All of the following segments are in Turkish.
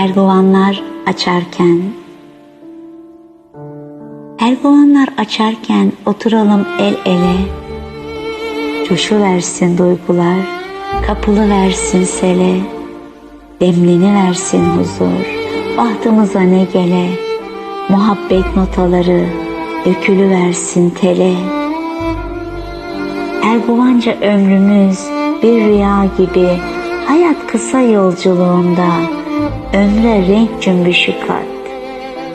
Erguvanlar açarken. Erguvanlar açarken oturalım el ele. Coşu versin duygular Kapılı versin sele. Demlini versin huzur Bahtımıza ne gele. Muhabbet notaları Dökülü versin tele. Erguvanca ömrümüz bir rüya gibi Hayat kısa yolculuğunda Ömre renk cümbüşü kat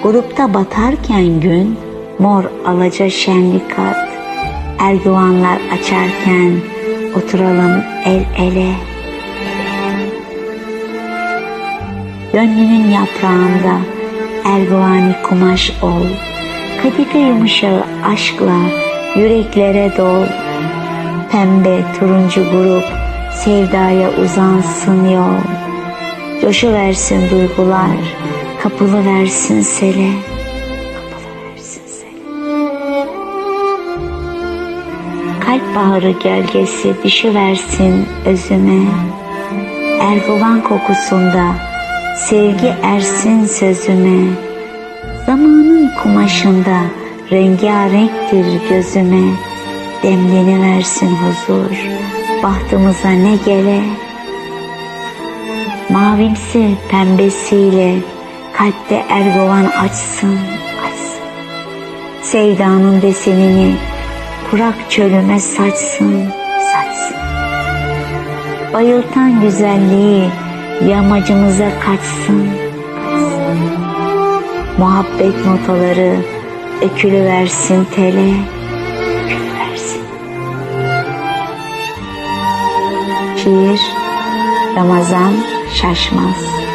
Grupta batarken gün Mor alaca şenlik kat Erguvanlar açarken Oturalım el ele. Gönlünün yaprağında Erguvani kumaş ol. Kadife yumuşağı aşkla Yüreklere dol Pembe turuncu grup Sevdaya uzansın yol Coşu versin duygular Kapılı versin sele Kapılı versin sele Kalp baharı gölgesi düşüversin özüme. Erguvan kokusunda Sevgi ersin sözüme. Zamanın kumaşında Rengarenktir gözüme. Demleni versin huzur Bahtımıza ne gele Mavimsi pembesiyle Kalpte ergovan açsın, açsın. Sevdanın desenini Kurak çölüme saçsın, saçsın. Bayıltan güzelliği Yamacımıza kaçsın, kaçsın. Muhabbet notaları Ökülü versin tele Ökülü versin Şiir Ramazan چشم است